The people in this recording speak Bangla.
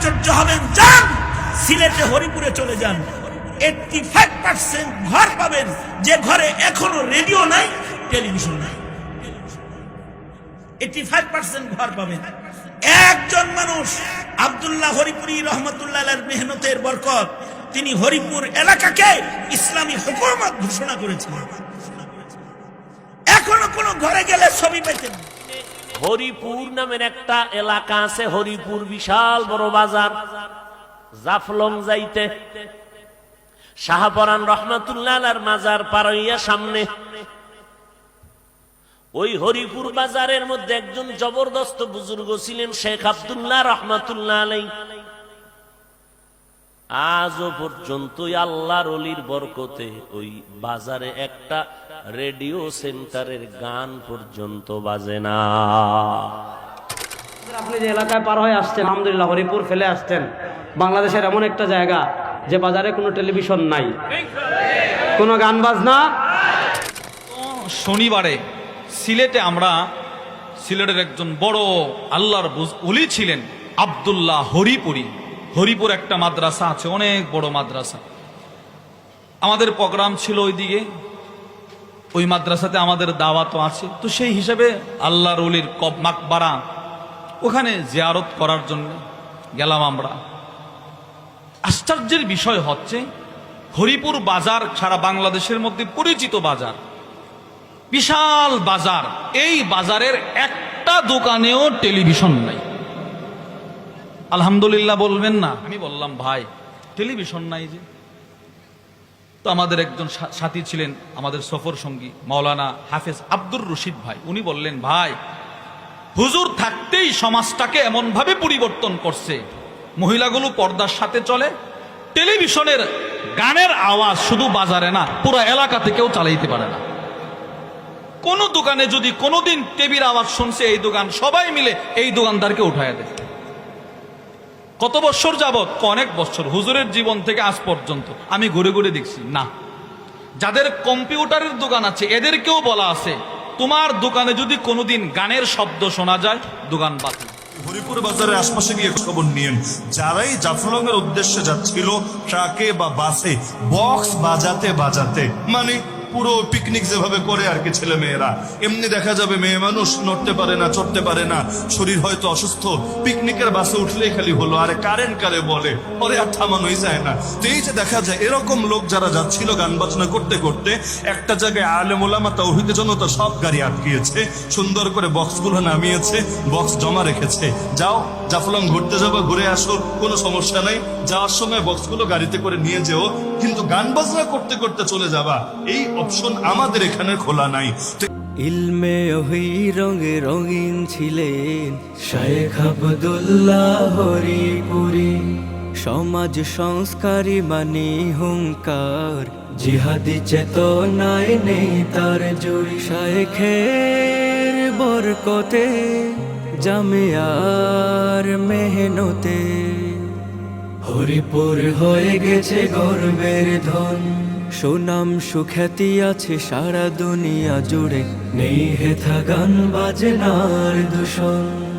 আশ্চর্য হবেন, যান! সিলেটে হরিপুরে চলে যান। এইটটি ফাইভ পার্সেন্ট ঘর পাবেন। যে ঘরে এখনও রেডিও নাই টেলিভিশন নাই। এইটি ফাইভ পার্সেন্ট ঘর পাবেন। একজন মানুষ, আবদুল্লাহ হরিপুরি রহমতুল্লাহ মেহনতের বরকত, তিনি হরিপুর এলাকাকে ইসলামী হুকুমত ঘোষণা করেছিলেন এখনও কোন ঘরে গেলে ছবি পেতেন হরিপুর নামের একটা এলাকা আছে, হরিপুর বিশাল বড় বাজার। জাফলং যাইতে। শাহপরান রহমাতুল্লাহ মাজার পারইয়া সামনে। ওই হরিপুর বাজারের মধ্যে একজন জবরদস্ত বুজুর্গ ছিলেন শেখ আব্দুল্লাহ রহমাতুল্লাহ আলাই আজও পর্যন্ত আল্লাহর অলির বরকতে ওই বাজারে একটা রেডিও সেন্টারের গান পর্যন্ত বাজে না। আপনি যে এলাকায় পার হয়ে আসছেন আলহামদুলিল্লাহ হরিপুর ফেলে আসছেন বাংলাদেশের এমন একটা জায়গা যে বাজারে কোনো টেলিভিশন নাই। কোনো গান বাজনা? শনিবারে সিলেটে আমরা সিলেটের একজন বড় আল্লাহর উলি ছিলেন আব্দুল্লাহ হরিপুরি। হরিপুর একটা মাদ্রাসা আছে, অনেক বড় মাদ্রাসা। আমাদের প্রোগ্রাম ছিল ওইদিকে। ওই মাদ্রাসাতে আমাদের দাওয়াতও আছে। তো সেই হিসাবে আল্লাহ উলির কব মাকবারা, ওখানে জিয়ারত করার জন্য গেলাম আমরা। আশ্চর্যের বিষয় হচ্ছে, হরিপুর বাজার সারা বাংলাদেশের মধ্যে পরিচিত বাজার। বিশাল বাজার। এই বাজারের একটা দোকানেও টেলিভিশন নাই। আলহামদুলিল্লাহ বলবেন না। আমি বললাম, ভাই টেলিভিশন নাই যে। তো আমাদের একজন সাথী ছিলেন, আমাদের সফর সঙ্গী, মাওলানা হাফেজ আব্দুর রশিদ ভাই। উনি বললেন, ভাই, হুজুর থাকতেই সমাজটাকে এমনভাবে পরিবর্তন করছে। মহিলাগুলো পর্দার সাথে চলে টেলিভিশনের গানের আওয়াজ শুধু বাজারে না, পুরো এলাকাতে কেউ চালাইতে পারে না। কোন দোকানে যদি কোনোদিন টেবির আওয়াজ শুনছে, এই দোকান সবাই মিলে এই দোকানদারকে উঠায় দেয়। কত বছর যাবত অনেক বছর। হুজুরের জীবন থেকে আজ পর্যন্ত। আমি ঘুরে ঘুরে দেখছি। না। যাদের কম্পিউটারের দোকান আছে, এদেরকেও বলা আছে, তোমার দোকানে যদি কোনোদিন গানের শব্দ শোনা যায়, দোকান বাতিল। হরিপুর বাজারের আশপাশে গিয়ে খবর নিয়েন। যারাই জাফলং এর উদ্দেশ্যে যাচ্ছিল, ট্রাকে বা বাসে, বক্স বাজাতে বাজাতে মানে পুরো পিকনিক যেভাবে করে আর কি ছেলে মেয়েরা এমনি দেখা যাবে মেয়ে মানুষ নড়তে পারে না, চড়তে পারে না। শরীর হয়তো অসুস্থ। পিকনিকের বাসে উঠলেই খালি হলো। আরে কারেন্ট কারে বলে? পরে আর থামানোই যায় না। তো এই যে দেখা যায়, এরকম লোক যারা যাচ্ছিল গান বাজনা করতে করতে, একটা জায়গায় আলেম ওলামা তৌহিদের জন্য তো সব গাড়ি আটকিয়েছে। সুন্দর করে বক্সগুলো নামিয়েছে বক্স জমা রেখেছে। যাও, জাফলং ঘুরতে যাব, ঘুরে আসো, কোনো সমস্যা নাই। যাওয়ার সময় বক্সগুলো গাড়িতে করে নিয়ে যেও। কিন্তু গান বাজনা করতে করতে চলে যাবা। এই অপশন আমাদের এখানে খোলা নাই। ইলমে ওহি রঙে রঙিন ছিলেন শেখ আবদুল্লাহ হরিপুরি। সমাজ সংস্কারী মানে হুঙ্কার, জিহাদি চেতনায় নেই তার জুড়ি শায়েখের বরকতে, জামিয়ার মেহনতে। হরিপুর হয়ে গেছে গর্বের ধন। সুনাম সুখ্যাতি আছে সারা দুনিয়া জুড়ে। নেই হেথা গান বাজনার দূষণ।